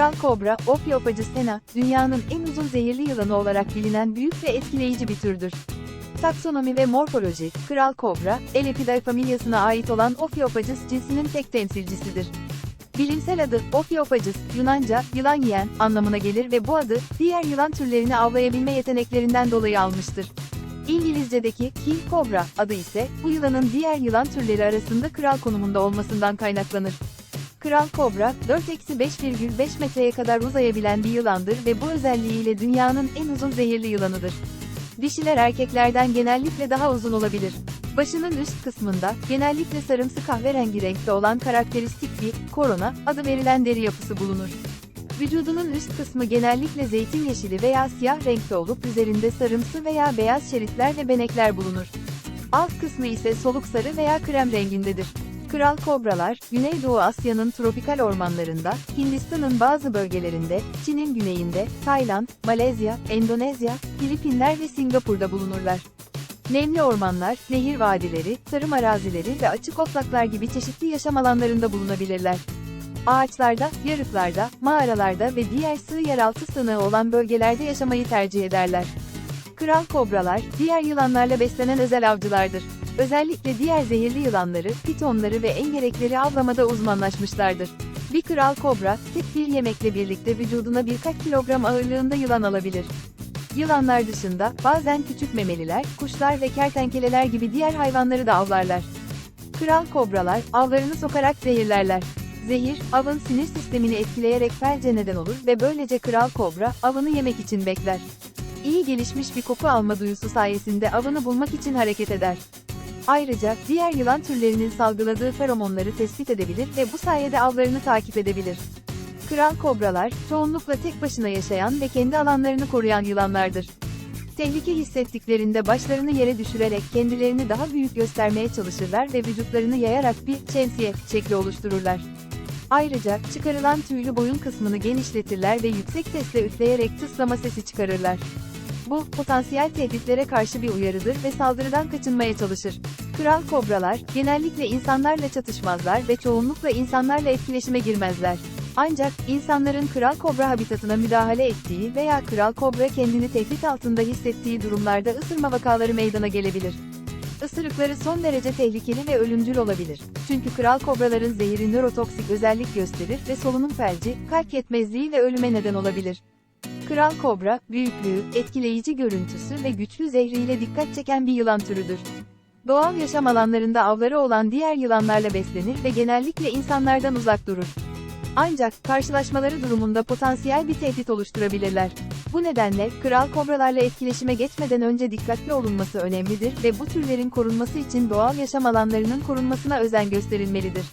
Kral kobra, Ophiophagus dünyanın en uzun zehirli yılanı olarak bilinen büyük ve etkileyici bir türdür. Taksonomi ve morfoloji, kral kobra, Elepidae familyasına ait olan Ophiophagus cinsinin tek temsilcisidir. Bilimsel adı Ophiophagus, Yunanca, yılan yiyen anlamına gelir ve bu adı, diğer yılan türlerini avlayabilme yeteneklerinden dolayı almıştır. İngilizce'deki King Cobra adı ise, bu yılanın diğer yılan türleri arasında kral konumunda olmasından kaynaklanır. Kral kobra, 4-5,5 metreye kadar uzayabilen bir yılandır ve bu özelliğiyle dünyanın en uzun zehirli yılanıdır. Dişiler erkeklerden genellikle daha uzun olabilir. Başının üst kısmında, genellikle sarımsı kahverengi renkte olan karakteristik bir, korona, adı verilen deri yapısı bulunur. Vücudunun üst kısmı genellikle zeytin yeşili veya siyah renkte olup üzerinde sarımsı veya beyaz şeritler ve benekler bulunur. Alt kısmı ise soluk sarı veya krem rengindedir. Kral kobralar, Güneydoğu Asya'nın tropikal ormanlarında, Hindistan'ın bazı bölgelerinde, Çin'in güneyinde, Tayland, Malezya, Endonezya, Filipinler ve Singapur'da bulunurlar. Nemli ormanlar, nehir vadileri, tarım arazileri ve açık otlaklar gibi çeşitli yaşam alanlarında bulunabilirler. Ağaçlarda, yarıklarda, mağaralarda ve diğer sığ yeraltı sığınağı olan bölgelerde yaşamayı tercih ederler. Kral kobralar, diğer yılanlarla beslenen özel avcılardır. Özellikle diğer zehirli yılanları, pitonları ve engerekleri avlamada uzmanlaşmışlardır. Bir kral kobra, tek bir yemekle birlikte vücuduna birkaç kilogram ağırlığında yılan alabilir. Yılanlar dışında, bazen küçük memeliler, kuşlar ve kertenkeleler gibi diğer hayvanları da avlarlar. Kral kobralar, avlarını sokarak zehirlerler. Zehir, avın sinir sistemini etkileyerek felce neden olur ve böylece kral kobra, avını yemek için bekler. İyi gelişmiş bir koku alma duyusu sayesinde avını bulmak için hareket eder. Ayrıca, diğer yılan türlerinin salgıladığı feromonları tespit edebilir ve bu sayede avlarını takip edebilir. Kral kobralar, çoğunlukla tek başına yaşayan ve kendi alanlarını koruyan yılanlardır. Tehlike hissettiklerinde başlarını yere düşürerek kendilerini daha büyük göstermeye çalışırlar ve vücutlarını yayarak bir şemsiye şekli oluştururlar. Ayrıca, çıkarılan tüylü boyun kısmını genişletirler ve yüksek sesle üfleyerek tıslama sesi çıkarırlar. Bu, potansiyel tehditlere karşı bir uyarıdır ve saldırıdan kaçınmaya çalışır. Kral kobralar, genellikle insanlarla çatışmazlar ve çoğunlukla insanlarla etkileşime girmezler. Ancak, insanların kral kobra habitatına müdahale ettiği veya kral kobra kendini tehdit altında hissettiği durumlarda ısırma vakaları meydana gelebilir. Isırıkları son derece tehlikeli ve ölümcül olabilir. Çünkü kral kobraların zehri nörotoksik özellik gösterir ve solunum felci, kalp yetmezliği ve ölüme neden olabilir. Kral kobra, büyüklüğü, etkileyici görüntüsü ve güçlü zehriyle dikkat çeken bir yılan türüdür. Doğal yaşam alanlarında avları olan diğer yılanlarla beslenir ve genellikle insanlardan uzak durur. Ancak, karşılaşmaları durumunda potansiyel bir tehdit oluşturabilirler. Bu nedenle, kral kobralarla etkileşime geçmeden önce dikkatli olunması önemlidir ve bu türlerin korunması için doğal yaşam alanlarının korunmasına özen gösterilmelidir.